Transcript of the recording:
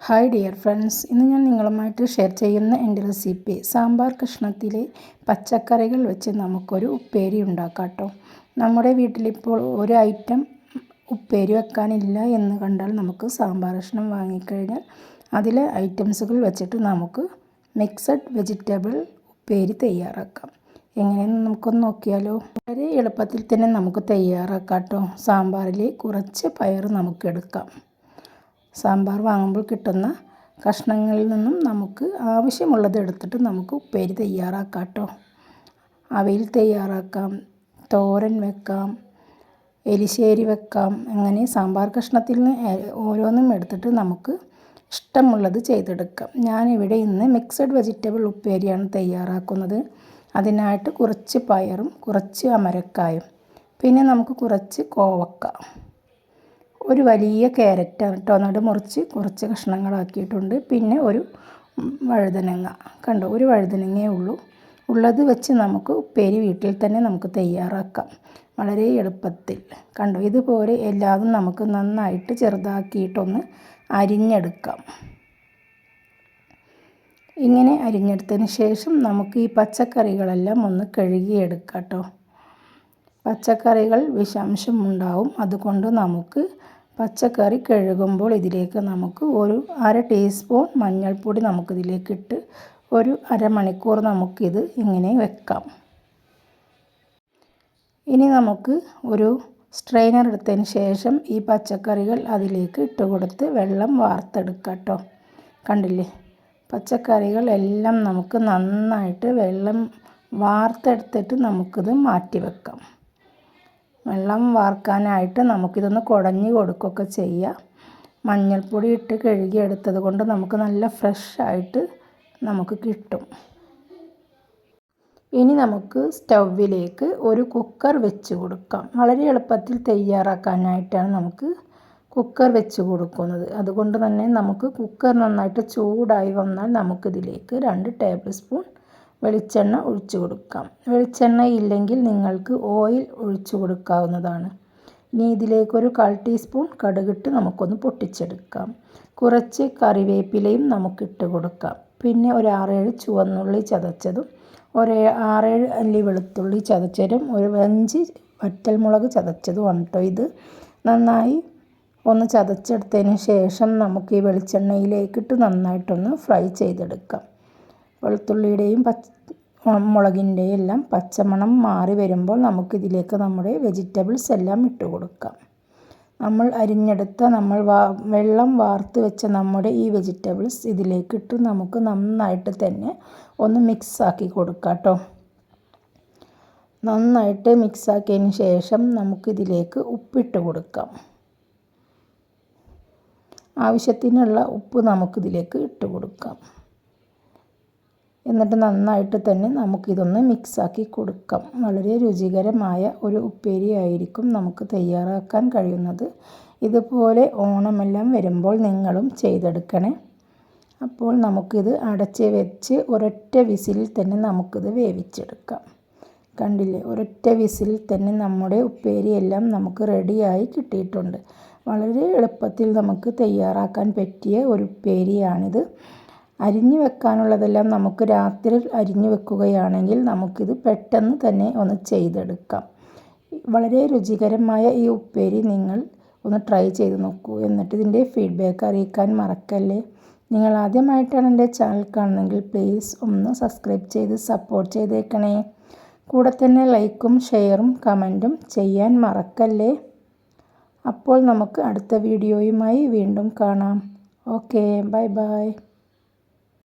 Hi dear friends ഇന്ന് ഞാൻ നിങ്ങളുമായിട്ട് ഷെയർ ചെയ്യുന്ന എന്റെ റെസിപ്പി സാമ്പാർ കഷ്ണത്തിലെ പച്ചക്കറികൾ വെച്ച് നമുക്കൊരു ഉപ്പേരി ഉണ്ടാക്കാം കേട്ടോ നമ്മുടെ വീട്ടിലിപ്പോൾ ഒരു ഐറ്റം ഉപ്പേരി വെക്കാനില്ല എന്ന് കണ്ടാൽ നമുക്ക് സാമ്പാർ കഷ്ണം വാങ്ങിക്കഴിഞ്ഞാൽ അതിലെ ഐറ്റംസുകൾ വെച്ചിട്ട് നമുക്ക് മിക്സഡ് വെജിറ്റബിൾ ഉപ്പേരി തയ്യാറാക്കാം. എങ്ങനെയെന്ന് നമുക്കൊന്ന് നോക്കിയാലോ? വളരെ എളുപ്പത്തിൽ തന്നെ നമുക്ക് തയ്യാറാക്കാം കേട്ടോ സാമ്പാറിൽ കുറച്ച് പയർ നമുക്ക് എടുക്കാം. സാമ്പാർ വാങ്ങുമ്പോൾ കിട്ടുന്ന കഷ്ണങ്ങളിൽ നിന്നും നമുക്ക് ആവശ്യമുള്ളത് എടുത്തിട്ട് നമുക്ക് ഉപ്പേരി തയ്യാറാക്കാം കേട്ടോ അവയിൽ തയ്യാറാക്കാം തോരൻ വെക്കാം എലിശ്ശേരി വെക്കാം അങ്ങനെ സാമ്പാർ കഷ്ണത്തിൽ നിന്ന് ഓരോന്നും എടുത്തിട്ട് നമുക്ക് ഇഷ്ടമുള്ളത് ചെയ്തെടുക്കാം. ഞാനിവിടെ ഇന്ന് മിക്സഡ് വെജിറ്റബിൾ ഉപ്പേരിയാണ് തയ്യാറാക്കുന്നത്. അതിനായിട്ട് കുറച്ച് പയറും കുറച്ച് അമരക്കായും. പിന്നെ നമുക്ക് കുറച്ച് കോവക്ക. ഒരു വലിയ ക്യാരറ്റ് കേട്ടോ. നടു മുറിച്ച് കുറച്ച് കഷ്ണങ്ങളാക്കിയിട്ടുണ്ട്. പിന്നെ ഒരു വഴുതനങ്ങ. കണ്ടോ? ഒരു വഴുതനങ്ങയേ ഉള്ളൂ. ഉള്ളത് വെച്ച് നമുക്ക് ഉപ്പേരി വീട്ടിൽ തന്നെ നമുക്ക് തയ്യാറാക്കാം. വളരെ എളുപ്പത്തിൽ. കണ്ടോ? ഇതുപോലെ എല്ലാതും നമുക്ക് നന്നായിട്ട് ചെറുതാക്കിയിട്ടൊന്ന് അരിഞ്ഞെടുക്കാം. ഇങ്ങനെ അരിഞ്ഞെടുത്തതിന് ശേഷം നമുക്ക് ഈ പച്ചക്കറികളെല്ലാം ഒന്ന് കഴുകിയെടുക്കാം കേട്ടോ. പച്ചക്കറികൾ വിഷാംശം ഉണ്ടാവും അതുകൊണ്ട് നമുക്ക് പച്ചക്കറി കഴുകുമ്പോൾ ഇതിലേക്ക് നമുക്ക് ഒരു അര ടീസ്പൂൺ മഞ്ഞൾപ്പൊടി നമുക്കിതിലേക്കിട്ട് ഒരു അരമണിക്കൂർ നമുക്കിത് ഇങ്ങനെ വെക്കാം. ഇനി നമുക്ക് ഒരു സ്ട്രെയിനർ എടുത്തതിന് ശേഷം ഈ പച്ചക്കറികൾ അതിലേക്ക് ഇട്ട് കൊടുത്ത് വെള്ളം വാർത്തെടുക്കാം കേട്ടോ. കണ്ടില്ലേ? പച്ചക്കറികൾ എല്ലാം നമുക്ക് നന്നായിട്ട് വെള്ളം വാർത്തെടുത്തിട്ട് നമുക്കിത് മാറ്റി വെക്കാം. വെള്ളം വാർക്കാനായിട്ട് നമുക്കിതൊന്ന് കുടഞ്ഞ് കൊടുക്കുകയൊക്കെ ചെയ്യാം. മഞ്ഞൾപ്പൊടി ഇട്ട് കഴുകിയെടുത്തത് കൊണ്ട് നമുക്ക് നല്ല ഫ്രഷ് ആയിട്ട് നമുക്ക് കിട്ടും. ഇനി നമുക്ക് സ്റ്റൗവിലേക്ക് ഒരു കുക്കർ വെച്ച് കൊടുക്കാം. വളരെ എളുപ്പത്തിൽ തയ്യാറാക്കാനായിട്ടാണ് നമുക്ക് കുക്കർ വെച്ച് കൊടുക്കുന്നത്. അതുകൊണ്ട് തന്നെ നമുക്ക് കുക്കർ നന്നായിട്ട് ചൂടായി വന്നാൽ നമുക്കിതിലേക്ക് രണ്ട് ടേബിൾ സ്പൂൺ വെളിച്ചെണ്ണ ഒഴിച്ചു കൊടുക്കാം. വെളിച്ചെണ്ണ ഇല്ലെങ്കിൽ നിങ്ങൾക്ക് ഓയിൽ ഒഴിച്ചു കൊടുക്കാവുന്നതാണ്. ഇനി ഇതിലേക്കൊരു കാൽ ടീസ്പൂൺ കടുകിട്ട് നമുക്കൊന്ന് പൊട്ടിച്ചെടുക്കാം. കുറച്ച് കറിവേപ്പിലയും നമുക്കിട്ട് കൊടുക്കാം. പിന്നെ ഒരു ആറേഴ് ചുവന്നുള്ളി ചതച്ചതും ഒരു ആറേഴ് അല്ലി വെളുത്തുള്ളി ചതച്ചതും ഒരു അഞ്ച് വറ്റൽമുളക് ചതച്ചതുമാണ് കേട്ടോ ഇത്. നന്നായി ഒന്ന് ചതച്ചെടുത്തതിന് ശേഷം നമുക്ക് ഈ വെളിച്ചെണ്ണയിലേക്കിട്ട് നന്നായിട്ടൊന്ന് ഫ്രൈ ചെയ്തെടുക്കാം. വെളുത്തുള്ളിയുടെയും പച്ച മുളകിന്റെയും എല്ലാം പച്ചമണം മാറി വരുമ്പോൾ നമുക്കിതിലേക്ക് നമ്മുടെ വെജിറ്റബിൾസ് എല്ലാം ഇട്ട് കൊടുക്കാം. നമ്മൾ അരിഞ്ഞെടുത്ത നമ്മൾ വാ വെള്ളം വാർത്ത് വെച്ച നമ്മുടെ ഈ വെജിറ്റബിൾസ് ഇതിലേക്ക് ഇട്ട് നമുക്ക് നന്നായിട്ട് തന്നെ ഒന്ന് മിക്സാക്കി കൊടുക്കാം കേട്ടോ. നന്നായിട്ട് മിക്സാക്കിയതിന് ശേഷം നമുക്കിതിലേക്ക് ഉപ്പിട്ട് കൊടുക്കാം. ആവശ്യത്തിനുള്ള ഉപ്പ് നമുക്കിതിലേക്ക് ഇട്ട് കൊടുക്കാം. എന്നിട്ട് നന്നായിട്ട് തന്നെ നമുക്കിതൊന്ന് മിക്സാക്കി കൊടുക്കാം. വളരെ രുചികരമായ ഒരു ഉപ്പേരി ആയിരിക്കും നമുക്ക് തയ്യാറാക്കാൻ കഴിയുന്നത്. ഇതുപോലെ ഓണമെല്ലാം വരുമ്പോൾ നിങ്ങളും ചെയ്തെടുക്കണേ. അപ്പോൾ നമുക്കിത് അടച്ച് വെച്ച് ഒരൊറ്റ വിസിലിൽ തന്നെ നമുക്കിത് വേവിച്ചെടുക്കാം. കണ്ടില്ലേ? ഒരൊറ്റ വിസിലിൽ തന്നെ നമ്മുടെ ഉപ്പേരിയെല്ലാം നമുക്ക് റെഡിയായി കിട്ടിയിട്ടുണ്ട്. വളരെ എളുപ്പത്തിൽ നമുക്ക് തയ്യാറാക്കാൻ പറ്റിയ ഒരു ഉപ്പേരിയാണിത്. അരിഞ്ഞു വെക്കാനുള്ളതെല്ലാം നമുക്ക് രാത്രി അരിഞ്ഞു വെക്കുകയാണെങ്കിൽ നമുക്കിത് പെട്ടെന്ന് തന്നെ ഒന്ന് ചെയ്തെടുക്കാം. വളരെ രുചികരമായ ഈ ഉപ്പേരി നിങ്ങൾ ഒന്ന് ട്രൈ ചെയ്ത് നോക്കൂ. എന്നിട്ട് ഇതിന്റെ ഫീഡ്ബാക്ക് അറിയിക്കാൻ മറക്കല്ലേ? നിങ്ങൾ ആദ്യമായിട്ടാണ് എന്റെ ചാനൽ കാണുന്നതെങ്കിൽ പ്ലീസ് ഒന്ന് സബ്സ്ക്രൈബ് ചെയ്ത് സപ്പോർട്ട് ചെയ്തേക്കണേ. കൂടെ തന്നെ ലൈക്കും ഷെയറും കമന്റും ചെയ്യാൻ മറക്കല്ലേ? അപ്പോൾ നമുക്ക് അടുത്ത വീഡിയോയുമായി വീണ്ടും കാണാം. Okay bye bye